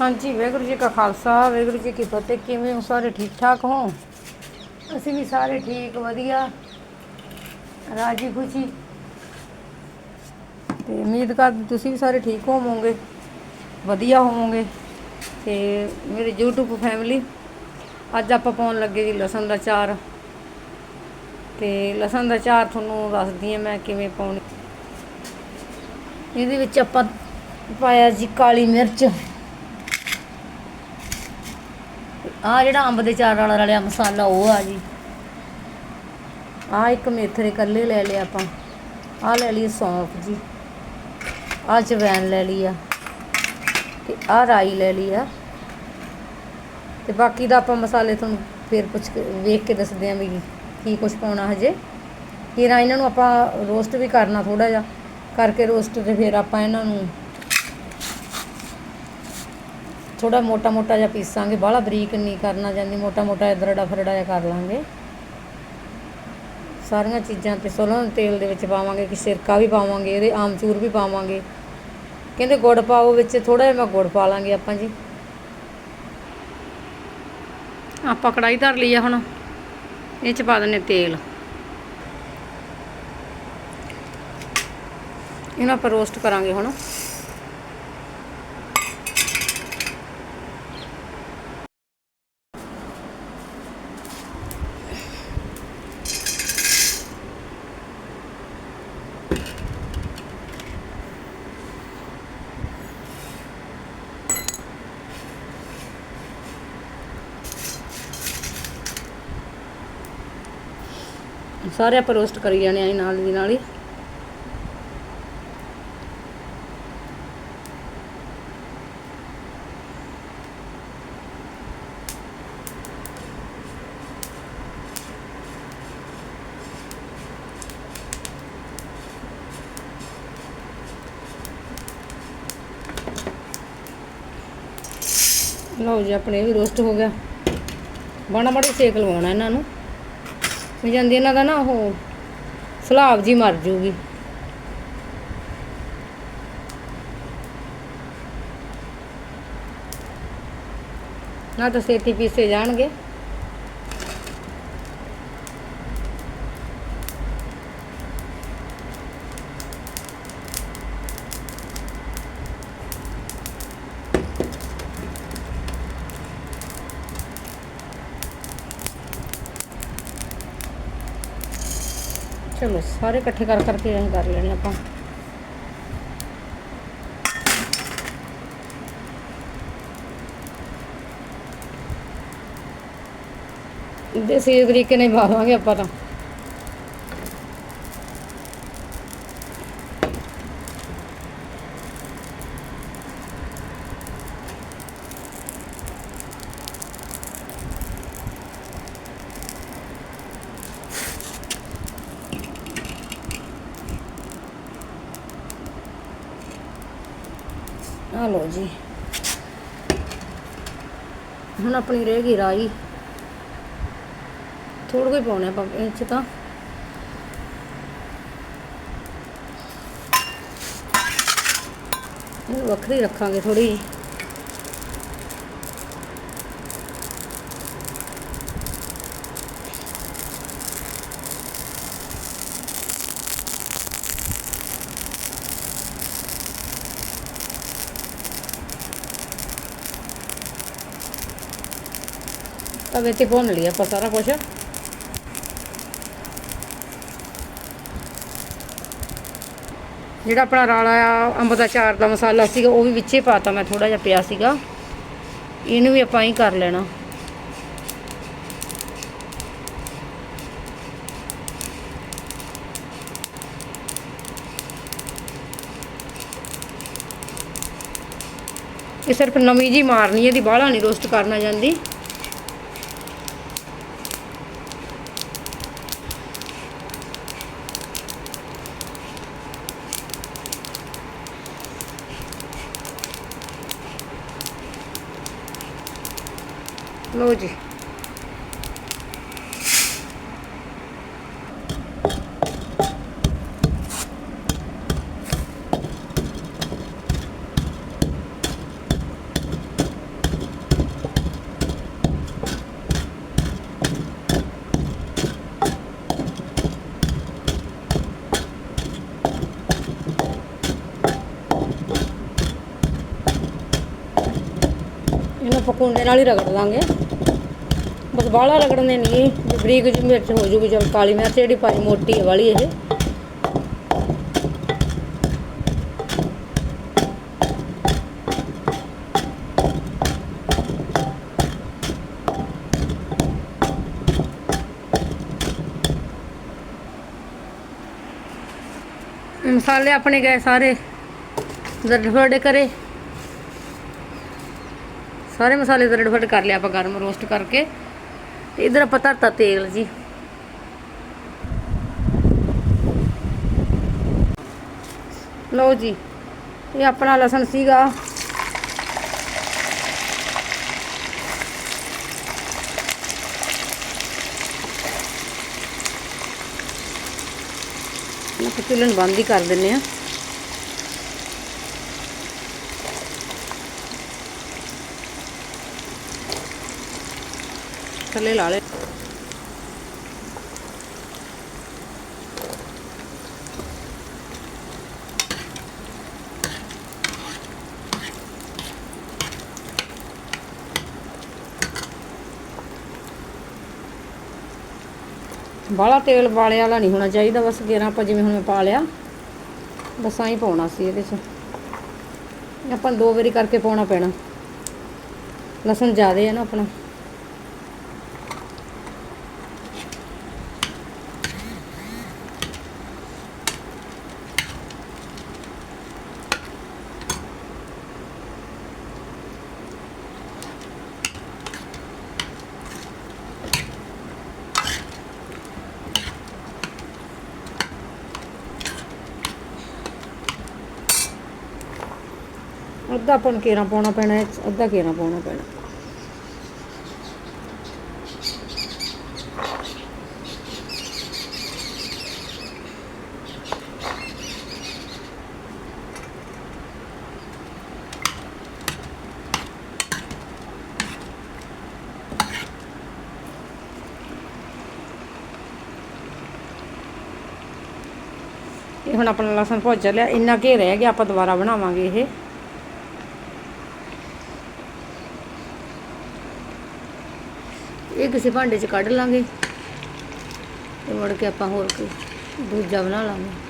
ਹਾਂਜੀ, ਵਾਹਿਗੁਰੂ ਜੀ ਕਾ ਖਾਲਸਾ, ਵਾਹਿਗੁਰੂ ਜੀ ਕੀ ਫਤਿਹ। ਕਿਵੇਂ ਹੋ ਸਾਰੇ? ਠੀਕ ਠਾਕ ਹੋ? ਅਸੀਂ ਵੀ ਸਾਰੇ ਠੀਕ, ਵਧੀਆ। ਰਾਜੀ ਖੁਸ਼ੀ। ਤੇ ਉਮੀਦ ਕਰਦੀ ਤੁਸੀਂ ਵੀ ਸਾਰੇ ਠੀਕ ਹੋਵੋਗੇ, ਵਧੀਆ ਹੋਵੋਗੇ। ਤੇ ਮੇਰੇ YouTube ਫੈਮਿਲੀ ਅੱਜ ਆਪਾਂ ਪਾਉਣ ਲੱਗੇ ਜੀ ਲਸਣ ਦਾ ਚਾਰ। ਤੇ ਲਸਣ ਦਾ ਚਾਰ ਤੁਹਾਨੂੰ ਦੱਸਦੀ ਹਾਂ ਮੈਂ ਕਿਵੇਂ ਪਾਉਣੀ। ਇਹਦੇ ਵਿੱਚ ਆਪਾਂ ਪਾਇਆ ਜੀ ਕਾਲੀ ਮਿਰਚ। ਆ ਜਿਹੜਾ ਅੰਬ ਦੇ ਚਾਰ ਵਾਲਾ ਰਲਿਆ, ਮਸਾਲਾ ਉਹ ਆ ਜੀ। ਆ ਇੱਕ ਮੇਥਰੇ ਕੱਲੇ ਲੈ ਲਿਆ ਆਪਾਂ। ਆ ਲੈ ਲਈ ਸੌਂਫ ਜੀ। ਆ ਜਵੈਨ ਲੈ ਲਈ ਆ ਤੇ ਆ ਰਾਈ ਲੈ ਲਈ ਆ। ਤੇ ਬਾਕੀ ਦਾ ਆਪਾਂ ਮਸਾਲੇ ਤੁਹਾਨੂੰ ਫੇਰ ਪੁੱਛ ਕੇ ਵੇਖ ਕੇ ਦੱਸਦੇ ਆਂ ਵੀ ਕੀ ਕੁਝ ਪਾਉਣਾ ਹਜੇ। ਫਿਰ ਇਹਨਾਂ ਨੂੰ ਆਪਾਂ ਰੋਸਟ ਵੀ ਕਰਨਾ ਥੋੜਾ ਜਿਹਾ। ਕਰਕੇ ਰੋਸਟ ਤੇ ਫਿਰ ਆਪਾਂ ਇਹਨਾਂ ਨੂੰ ਥੋੜਾ ਮੋਟਾ ਮੋਟਾ ਜਿਹਾ ਪੀਸਾਂਗੇ ਬਾਹਲਾ ਬਰੀਕ ਨਹੀਂ ਕਰਨਾ ਜਾਂਦੀ ਮੋਟਾ ਮੋਟਾ ਦਰੜਾ ਫਰੜਾ ਜਿਹਾ ਕਰ ਲਾਂਗੇ। ਸਾਰੀਆਂ ਚੀਜ਼ਾਂ ਤੇ ਸੋਲਾਂ ਤੇਲ ਦੇ ਵਿੱਚ ਪਾਵਾਂਗੇ, ਕਿ ਸਿਰਕਾ ਵੀ ਪਾਵਾਂਗੇ, ਇਹਦੇ ਆਮਚੂਰ ਵੀ ਪਾਵਾਂਗੇ। ਕਹਿੰਦੇ ਗੁੜ ਪਾਓ ਵਿੱਚ ਥੋੜਾ ਜਿਹਾ ਮੈਂ ਗੁੜ ਪਾ ਲਾਂਗੇ ਆਪਾਂ ਜੀ। ਆਪਾਂ ਕੜਾਈ ਧਰ ਲਈ ਆ ਹੁਣ, ਇਹ ਚ ਪਾ ਦਿੰਨੇ ਤੇਲ। ਇਹਨੂੰ ਆਪਾਂ ਰੋਸਟ ਕਰਾਂਗੇ ਹੁਣ। ਸਾਰੇ ਆਪਾਂ ਰੋਸਟ ਕਰੀ ਜਾਣੇ ਆ ਨਾਲ ਦੀ ਨਾਲ ਹੀ। ਲਓ ਜੀ, ਆਪਣੇ ਇਹ ਵੀ ਰੋਸਟ ਹੋ ਗਿਆ। ਬਾਣਾ ਬੜੀ ਸੇਕ ਲਵਾਉਣਾ ਇਹਨਾਂ ਨੂੰ। ਹੋ ਜਾਂਦੀ ਇਹਨਾਂ ਦਾ ਨਾ ਉਹ ਸਲਾਬ ਜੀ ਮਰ ਜੂਗੀ ਨਾ ਤਾਂ ਛੇਤੀ ਪੀਸੇ ਜਾਣਗੇ। ਚਲੋ ਸਾਰੇ ਇਕੱਠੇ ਕਰ ਕਰਕੇ ਅਸੀਂ ਕਰ ਲੈਣੇ ਆਪਾਂ। ਦੇਸੀ ਤਰੀਕੇ ਨਾਲ ਹੀ ਆਪਾਂ ਤਾਂ। ਆ ਲਓ ਜੀ। ਹੁਣ ਆਪਣੀ ਰਹਿ ਗਈ ਰਾਈ। ਥੋੜਾ ਕੋਈ ਪਾਉਣਾ ਆਪਾਂ ਇਹ 'ਚ ਤਾਂ। ਇਹ ਵੱਖਰੀ ਰੱਖਾਂਗੇ ਥੋੜੀ ਤਵੇ ਤੇ ਭੁੰਨ ਲਿਆ ਆਪਾਂ ਸਾਰਾ ਕੁਝ ਜਿਹੜਾ ਆਪਣਾ ਰਾਲਾ ਆ, ਅੰਬ ਦਾ ਚਾਰ ਦਾ ਮਸਾਲਾ ਸੀਗਾ, ਉਹ ਵੀ ਵਿੱਚੇ ਪਾਤਾ ਮੈਂ ਥੋੜਾ ਜਿਹਾ ਪਿਆ ਸੀਗਾ। ਇਹਨੂੰ ਵੀ ਆਪਾਂ ਹੀ ਕਰ ਲੈਣਾ। ਇਹ ਸਿਰਫ ਨਵੀਂ ਜੀ ਮਾਰਨੀ ਹੈ, ਇਹਦੀ ਬਾਹਲਾ ਨਹੀਂ ਰੋਸਟ ਕਰਨਾ ਜਾਂਦੀ। ਲਓ ਜੀ। ਇਹਨੂੰ ਪਕੌਂਦੇ ਨਾਲ ਹੀ ਰਗੜ ਲਾਂਗੇ ਬਸ ਬਾਹਲਾ ਰਗੜਨੇ ਨਹੀਂ ਬਰੀਕ ਜਿਹੀ ਮਿਰਚ ਹੋ ਜੂਗੀ, ਚਲ ਕਾਲੀ ਮਿਰਚ ਜਿਹੜੀ ਪਾਈ, ਮੋਟੀ ਵਾਲੀ ਇਹ। ਮਸਾਲੇ ਆਪਣੇ ਗਏ ਸਾਰੇ। ਦਰੜ ਫੜੇ ਕਰੇ ਸਾਰੇ ਮਸਾਲੇ ਦਰੜ ਫੜ ਕਰ ਲਿਆ ਆਪਾਂ ਗਰਮ ਰੋਸਟ ਕਰਕੇ। ਤੇ ਇਧਰ ਆਪਾਂ ਧਰਤਾ ਤੇਲ ਜੀ। ਲਓ ਜੀ, ਇਹ ਆਪਣਾ ਲਸਣ ਸੀਗਾ। ਮੈਂ ਚੁੱਲ੍ਹੇ ਨੂੰ ਬੰਦ ਹੀ ਕਰ ਦਿੰਨੇ ਆ ਥੱਲੇ ਲਾ ਲੈ ਬਾਹਲਾ ਤੇਲ ਵਾਲੇ ਵਾਲਾ ਨਹੀਂ ਹੋਣਾ ਚਾਹੀਦਾ, ਬਸ ਗੇਰਾ ਆਪਾਂ ਜਿਵੇਂ ਹੁਣ ਮੈਂ ਪਾ ਲਿਆ, ਬਸ ਆਹ ਪਾਉਣਾ ਸੀ ਇਹਦੇ 'ਚ। ਆਪਾਂ ਨੂੰ ਦੋ ਵਾਰੀ ਕਰਕੇ ਪਾਉਣਾ ਪੈਣਾ। ਲਸਣ ਜ਼ਿਆਦਾ ਹੈ ਨਾ ਆਪਣਾ। ਅੱਧਾ ਆਪਾਂ ਨੂੰ ਕੇਰਾ ਪਾਉਣਾ ਪੈਣਾ ਇਹ ਅੱਧਾ ਕੇਰਾ ਪਾਉਣਾ ਪੈਣਾ। ਇਹ ਹੁਣ ਆਪਣਾ ਲਸਣ ਭੁੱਜ ਲਿਆ, ਇੰਨਾ ਘੇ ਰਹਿ ਗਿਆ ਆਪਾਂ ਦੁਬਾਰਾ ਬਣਾਵਾਂਗੇ ਇਹ। ਇਹ ਕਿਸੇ ਭਾਂਡੇ 'ਚ ਕੱਢ ਲਾਂਗੇ ਤੇ ਮੁੜ ਕੇ ਆਪਾਂ ਹੋਰ ਕੋਈ ਦੂਜਾ ਬਣਾ ਲਾਂਗੇ।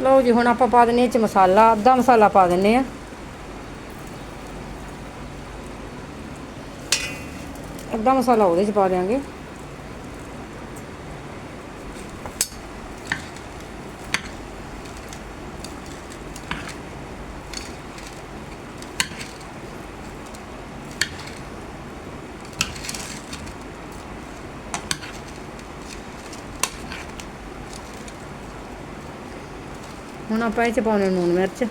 ਲਓ ਜੀ, ਹੁਣ ਆਪਾਂ ਪਾ ਦਿੰਨੇ ਇਹ 'ਚ ਮਸਾਲਾ, ਅੱਧਾ ਮਸਾਲਾ ਪਾ ਦਿੰਨੇ ਆ ਅੱਧਾ ਮਸਾਲਾ ਉਹਦੇ 'ਚ ਪਾ ਦਿਆਂਗੇ। ਹੁਣ ਆਪਾਂ ਇਹ 'ਚ ਪਾਉਣੇ ਨੂਨ ਮਿਰਚ।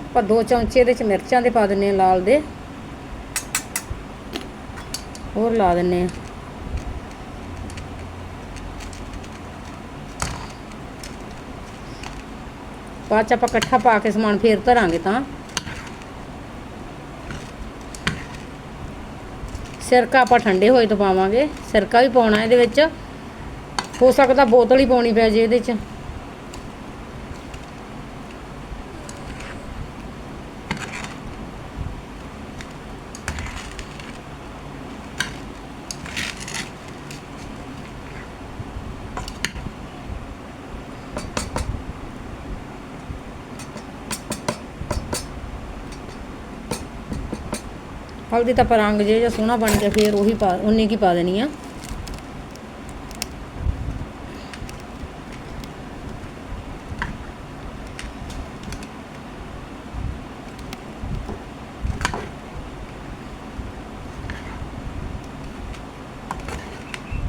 ਆਪਾਂ ਦੋ ਚਮਚੇ ਇਹਦੇ 'ਚ ਮਿਰਚਾਂ ਦੇ ਪਾ ਦਿੰਨੇ ਆ, ਲਾਲ ਦੇ। ਹੋਰ ਲਾ ਦਿੰਨੇ ਆ। ਬਾਅਦ ਚ ਆਪਾਂ ਇਕੱਠਾ ਪਾ ਕੇ ਸਮਾਨ ਫੇਰ ਧਰਾਂਗੇ ਤਾਂ। ਸਿਰਕਾ ਆਪਾਂ ਠੰਡੇ ਹੋਏ ਤੋਂ ਪਾਵਾਂਗੇ। ਸਿਰਕਾ ਵੀ ਪਾਉਣਾ ਇਹਦੇ ਵਿੱਚ। ਹੋ ਸਕਦਾ ਬੋਤਲ ਹੀ ਪਾਉਣੀ ਪੈ ਜੇ ਇਹਦੇ 'ਚ। ਹਲਦੀ ਤਾਂ ਆਪਾਂ ਰੰਗ ਜੇ ਜਿਹਾ ਸੋਹਣਾ ਬਣ ਗਿਆ ਫੇਰ ਉਹੀ ਪਾ ਉਨੀ ਕੀ ਪਾ ਦੇਣੀ ਆ?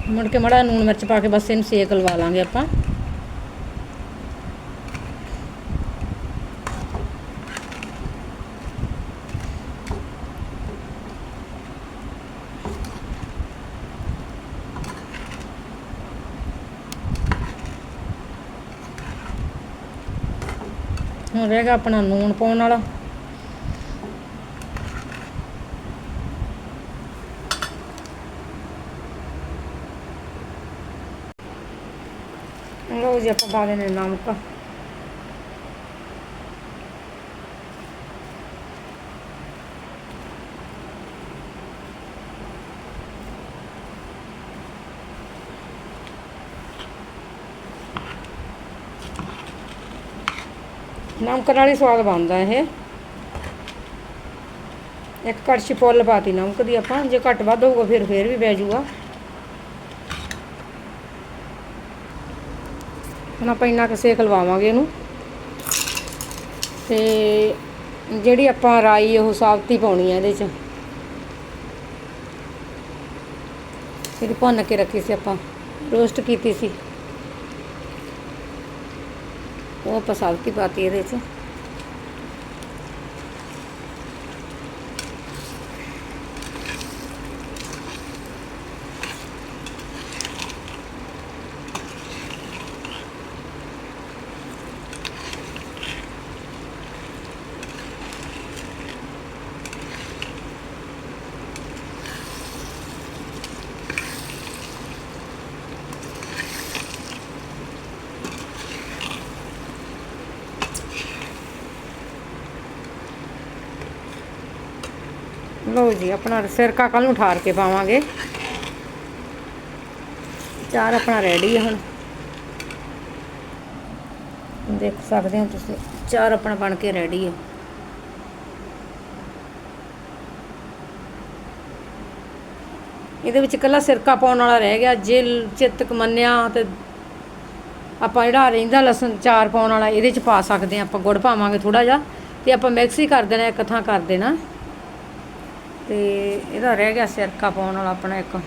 ਮੁੜ ਕੇ ਮੜਾ ਨੂਣ ਮਿਰਚ ਪਾ ਕੇ ਬਸ ਇਹਨੂੰ ਸੇਕ ਲਵਾ ਲਾਂਗੇ ਆਪਾਂ। ਹੁਣ ਰਹੇਗਾ ਆਪਣਾ ਨੂਣ ਪਾਉਣ ਵਾਲਾ। ਲਓ ਜੀ ਆਪਾਂ ਪਾ ਦੇਣੇ ਨਮਕ। ਨਮਕ ਨਾਲ ਹੀ ਸਵਾਦ ਬਣਦਾ ਇਹ। ਇੱਕ ਕੜਛੀ ਫੁੱਲ ਪਾਤੀ ਨਮਕ ਦੀ ਆਪਾਂ, ਜੇ ਘੱਟ ਵੱਧ ਹੋਊਗਾ ਫਿਰ, ਫੇਰ ਵੀ ਪੈ ਜਾਊਗਾ ਹੁਣ ਆਪਾਂ ਇੰਨਾ ਕੁ ਸੇਕ ਲਵਾਵਾਂਗੇ ਇਹਨੂੰ। ਤੇ ਜਿਹੜੀ ਆਪਾਂ ਰਾਈ ਉਹ ਸਾਬਤੀ ਪਾਉਣੀ ਹੈ ਇਹਦੇ ਚ। ਜਿਹੜੀ ਭੁੰਨ ਕੇ ਰੱਖੀ ਸੀ ਆਪਾਂ। ਰੋਸਟ ਕੀਤੀ ਸੀ। ਉਹ ਆਪਾਂ ਸਾਬਤੀ ਪਾਤੀ ਇਹਦੇ ਚ। ਲਓ ਜੀ, ਆਪਣਾ ਸਿਰਕਾ ਕੱਲ ਨੂੰ ਠਾਰ ਕੇ ਪਾਵਾਂਗੇ। ਚਾਰ ਆਪਣਾ ਰੈਡੀ ਹੈ ਹੁਣ। ਦੇਖ ਸਕਦੇ ਹੋ ਤੁਸੀਂ, ਚਾਰ ਆਪਣਾ ਬਣ ਕੇ ਰੈਡੀ ਹੈ ਇਹਦੇ ਵਿੱਚ ਇਕੱਲਾ ਸਿਰਕਾ ਪਾਉਣ ਵਾਲਾ ਰਹਿ ਗਿਆ, ਜੇ ਚਿੱਤਕ ਮੰਨਿਆ ਤੇ ਆਪਾਂ ਜਿਹੜਾ ਰਹਿੰਦਾ ਲਸਣ ਚਾਰ ਪਾਉਣ ਵਾਲਾ, ਇਹਦੇ ਚ ਪਾ ਸਕਦੇ ਆ ਆਪਾਂ, ਗੁੜ ਪਾਵਾਂਗੇ ਥੋੜਾ ਜਿਹਾ, ਤੇ ਆਪਾਂ ਮਿਕਸ ਹੀ ਕਰ ਦੇਣਾ, ਇੱਕ ਥਾਂ ਕਰ ਦੇਣਾ। ਤੇ ਇਹਦਾ ਰਹਿ ਗਿਆ ਸਿਰਕਾ ਪਾਉਣ ਵਾਲਾ ਆਪਣਾ ਇੱਕ।